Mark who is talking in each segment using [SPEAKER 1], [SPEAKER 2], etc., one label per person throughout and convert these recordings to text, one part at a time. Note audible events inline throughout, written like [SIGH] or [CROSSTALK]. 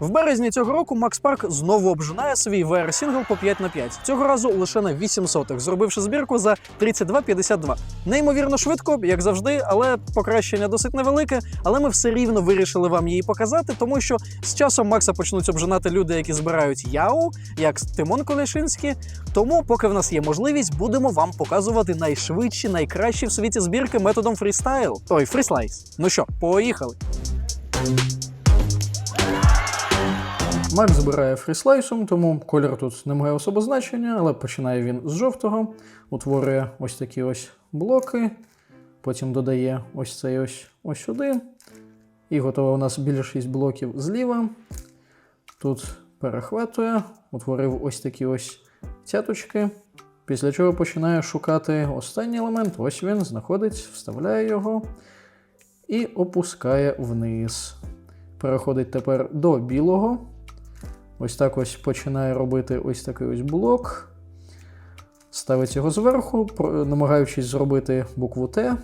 [SPEAKER 1] В березні цього року Макс Парк знову обжинає свій VR сінгл по 5 на 5. Цього разу лише на 8 сотих, зробивши збірку за 32,52. Неймовірно швидко, як завжди, але покращення досить невелике. Але ми все рівно вирішили вам її показати, тому що з часом Макса почнуть обжинати люди, які збирають яу, як Тимон Колешинський. Тому, поки в нас є можливість, будемо вам показувати найшвидші, найкращі в світі збірки методом фрістайл. Ой, фріслайс. Ну що, поїхали. Макс збирає фріслайсом, тому колір тут не має особо значення, але починає він з жовтого, утворює ось такі ось блоки, потім додає ось цей ось ось сюди. І готово у нас 6 блоків зліва. Тут перехватує, утворив ось такі ось цяточки. Після чого починає шукати останній елемент. Ось він знаходить, вставляє його і опускає вниз. Переходить тепер до білого. Ось так ось починає робити ось такий ось блок. Ставить його зверху, намагаючись зробити букву Т.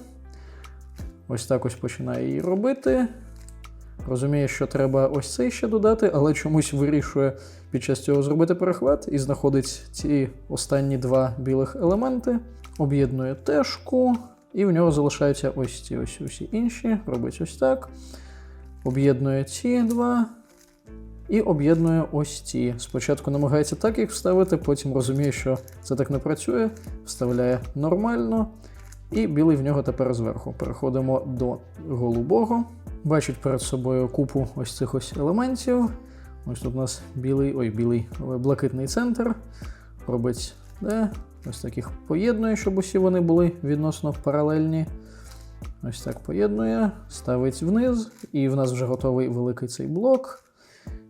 [SPEAKER 1] Ось так ось починає її робити. Розуміє, що треба ось цей ще додати, але чомусь вирішує під час цього зробити перехват і знаходить ці останні два білих елементи, об'єднує тежку, і в нього залишаються ось ці ось усі інші. Робить ось так. Об'єднує ці два. І об'єднує ось ці. Спочатку намагається так їх вставити, потім розуміє, що це так не працює, вставляє нормально. І білий в нього тепер зверху. Переходимо до голубого. Бачить перед собою купу ось цих ось елементів. Ось тут у нас білий, ой, білий, блакитний центр. Робить де, ось таких поєднує, щоб усі вони були відносно паралельні. Ось так поєднує, ставить вниз, і в нас вже готовий великий цей блок.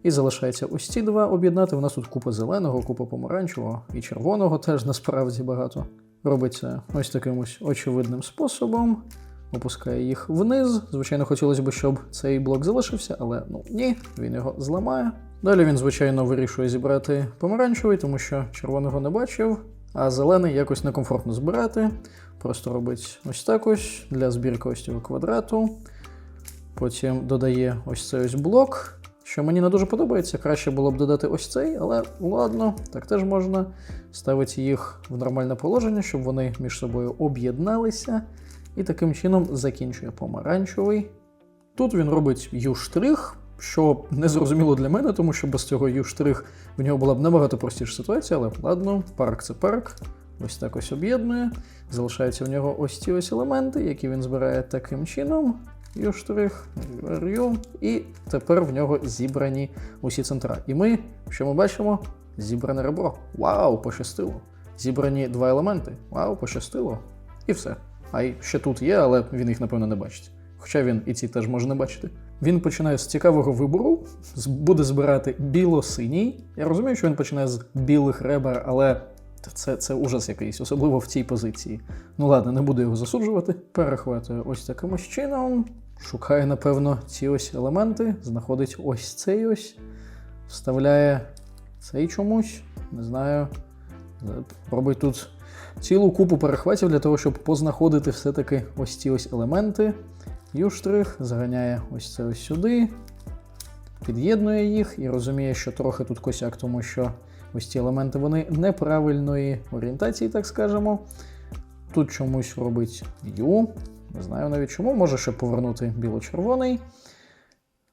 [SPEAKER 1] І залишається ось ці два об'єднати. У нас тут купа зеленого, купа помаранчевого і червоного теж насправді багато. Робиться ось таким ось очевидним способом. Опускає їх вниз. Звичайно, хотілося б, щоб цей блок залишився, але ну ні, він його зламає. Далі він, звичайно, вирішує зібрати помаранчевий, тому що червоного не бачив, а зелений якось некомфортно збирати. Просто робить ось так ось для збірки ось цього квадрату. Потім додає ось цей ось блок, що мені не дуже подобається. Краще було б додати ось цей, але ладно, так теж можна. Ставить їх в нормальне положення, щоб вони між собою об'єдналися. І таким чином закінчує помаранчевий. Тут він робить U-штрих, що не зрозуміло для мене, тому що без цього U-штрих в нього була б набагато простіша ситуація, але ладно, парк це парк. Ось так ось об'єднує. Залишаються в нього ось ці ось елементи, які він збирає таким чином. U-штрих, і тепер в нього зібрані усі центра. І ми, що ми бачимо? Зібране ребро. Вау, пощастило. Зібрані два елементи. Вау, пощастило. І все. А й ще тут є, але він їх, напевно, не бачить. Хоча він і ці теж може не бачити. Він починає з цікавого вибору, буде збирати біло-синій. Я розумію, що він починає з білих ребер, але це, це ужас якийсь, особливо в цій позиції. Ну ладно, не буду його засуджувати. Перехватує ось таким чином. Шукає, напевно, ці ось елементи, знаходить ось цей ось, вставляє цей чомусь, не знаю. Робить тут цілу купу перехватів для того, щоб познаходити все-таки ось ці ось елементи. Ю-штрих заганяє ось це ось сюди, під'єднує їх і розуміє, що трохи тут косяк, тому що ось ці елементи вони неправильної орієнтації, так скажемо. Тут чомусь робить Ю. Не знаю навіть чому. Може ще повернути біло-червоний.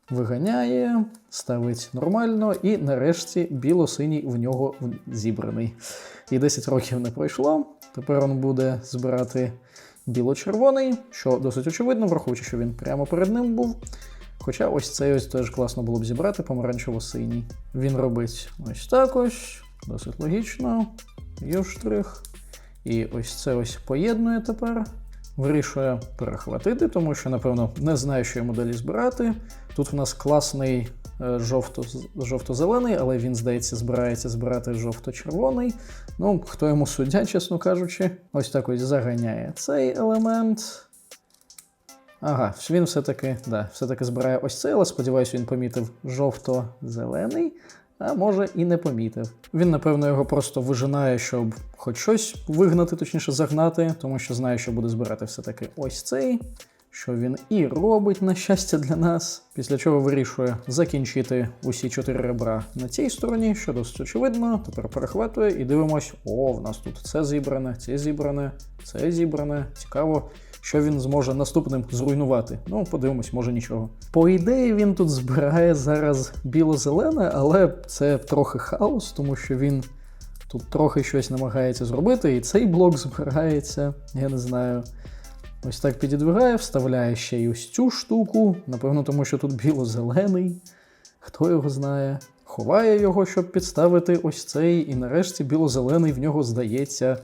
[SPEAKER 1] Виганяє, ставить нормально, і нарешті біло-синій в нього зібраний. І 10 років не пройшло. Тепер він буде збирати біло-червоний, що досить очевидно, враховуючи, що він прямо перед ним був. Хоча ось цей ось теж класно було б зібрати помаранчево-синій. Він робить ось так ось, досить логічно. Ю-штрих. І ось це ось поєднує тепер. Вирішує перехватити, тому що, напевно, не знає, що йому далі збирати. Тут в нас класний е, жовто, жовто-зелений, але він, здається, збирається збирати жовто-червоний. Ну, хто йому суддя, чесно кажучи. Ось так ось заганяє цей елемент. Ага, він все-таки да, все-таки збирає ось цей, але сподіваюся, він помітив жовто-зелений, а може і не помітив. Він, напевно, його просто вижинає, щоб хоч щось вигнати, точніше загнати, тому що знає, що буде збирати все-таки ось цей, що він і робить, на щастя, для нас. Після чого вирішує закінчити усі чотири ребра на цій стороні, що досить очевидно. Тепер перехватує і дивимось: о, в нас тут це зібране, це зібране, це зібране. Цікаво, що він зможе наступним зруйнувати. Ну, подивимось, може нічого. По ідеї, він тут збирає зараз біло-зелене, але це трохи хаос, тому що він тут трохи щось намагається зробити, і цей блок збирається, я не знаю. Ось так підідвигає, вставляє ще й ось цю штуку. Напевно, тому що тут біло-зелений. Хто його знає. Ховає його, щоб підставити ось цей, і нарешті біло-зелений в нього здається.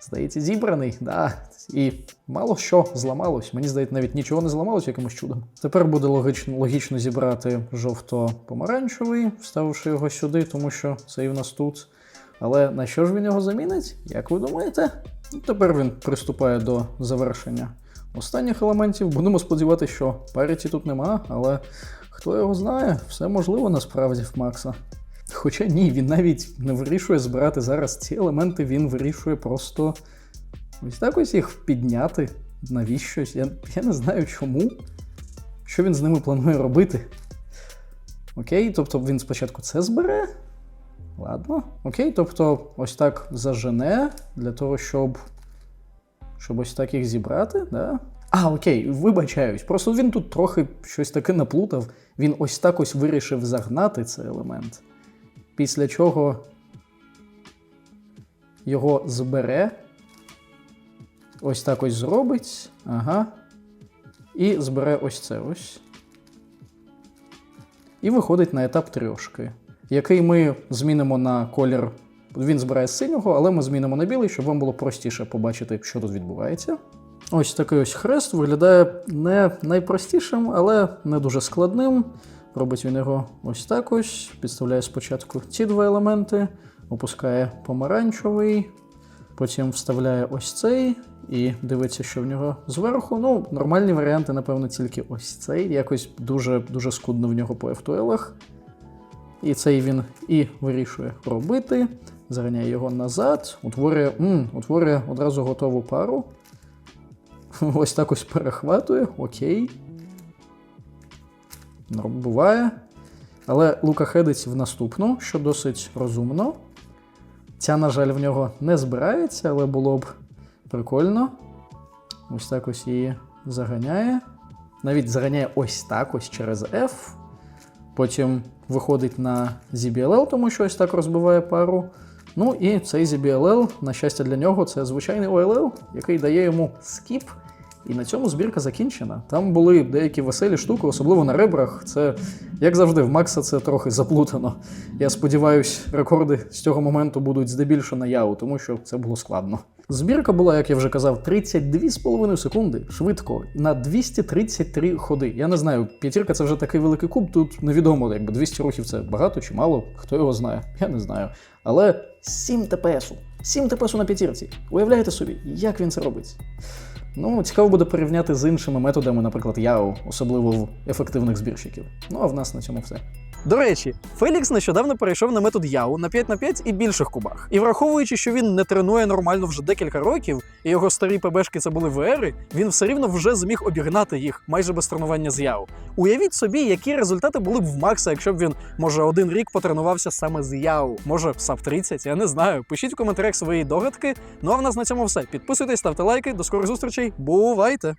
[SPEAKER 1] Здається, зібраний, да. І мало що зламалось. Мені здається, навіть нічого не зламалось якимось чудом. Тепер буде логічно, логічно зібрати жовто-помаранчевий, вставивши його сюди, тому що цей в нас тут. Але на що ж він його замінить? Як ви думаєте? Ну, Тепер він приступає до завершення останніх елементів. Будемо сподіватися, що паріті тут нема, але хто його знає, все можливо насправді в Макса. Хоча ні, він навіть не вирішує збирати зараз ці елементи, він вирішує просто ось так ось їх підняти навіщось. Я, я не знаю чому. Що він з ними планує робити? Окей, тобто він спочатку це збере. Ладно. Окей, тобто ось так зажене для того, щоб. Щоб ось так їх зібрати, да? А, окей, вибачаюсь. Просто він тут трохи щось таке наплутав. Він ось так ось вирішив загнати цей елемент. Після чого його збере. Ось так ось зробить. Ага. І збере ось це ось. І виходить на етап трьошки, який ми змінимо на колір. Він збирає з синього, але ми змінимо на білий, щоб вам було простіше побачити, що тут відбувається. Ось такий ось хрест виглядає не найпростішим, але не дуже складним. Робить він його ось так ось. Підставляє спочатку ці два елементи, опускає помаранчевий, потім вставляє ось цей і дивиться, що в нього зверху. Ну, нормальні варіанти, напевно, тільки ось цей. Якось дуже дуже скудно в нього по f І цей він і вирішує робити. Заганяє його назад, утворює, м, утворює одразу готову пару. [LAUGHS] Ось так ось перехватує, окей. Норм буває. Але Лука хедить в наступну, що досить розумно. Ця, на жаль, в нього не збирається, але було б прикольно. Ось так ось її заганяє. Навіть заганяє ось так ось через F. Потім виходить на ZBLL, тому що ось так розбиває пару. Ну і цей ZBLL, на щастя для нього, це звичайний OLL, який дає йому скіп. І на цьому збірка закінчена. Там були деякі веселі штуки, особливо на ребрах. Це, як завжди, в Макса це трохи заплутано. Я сподіваюся, рекорди з цього моменту будуть здебільшого на Яу, тому що це було складно. Збірка була, як я вже казав, 32,5 секунди швидко на 233 ходи. Я не знаю, п'ятірка це вже такий великий куб. Тут невідомо, якби 200 рухів це багато чи мало, хто його знає, я не знаю. Але 7 ТПСу. 7 ТПСу на п'ятірці. Уявляєте собі, як він це робить? Ну, цікаво буде порівняти з іншими методами, наприклад, Яо, особливо в ефективних збірщиків. Ну а в нас на цьому все.
[SPEAKER 2] До речі, Фелікс нещодавно перейшов на метод Яу на 5 на 5 і більших кубах. І враховуючи, що він не тренує нормально вже декілька років, і його старі ПБшки це були ВРи, він все рівно вже зміг обігнати їх майже без тренування з Яу. Уявіть собі, які результати були б в Макса, якщо б він, може, один рік потренувався саме з Яу. Може, САП 30, я не знаю. Пишіть в коментарях свої догадки. Ну а в нас на цьому все. Підписуйтесь, ставте лайки. До скорих зустрічей. Бувайте!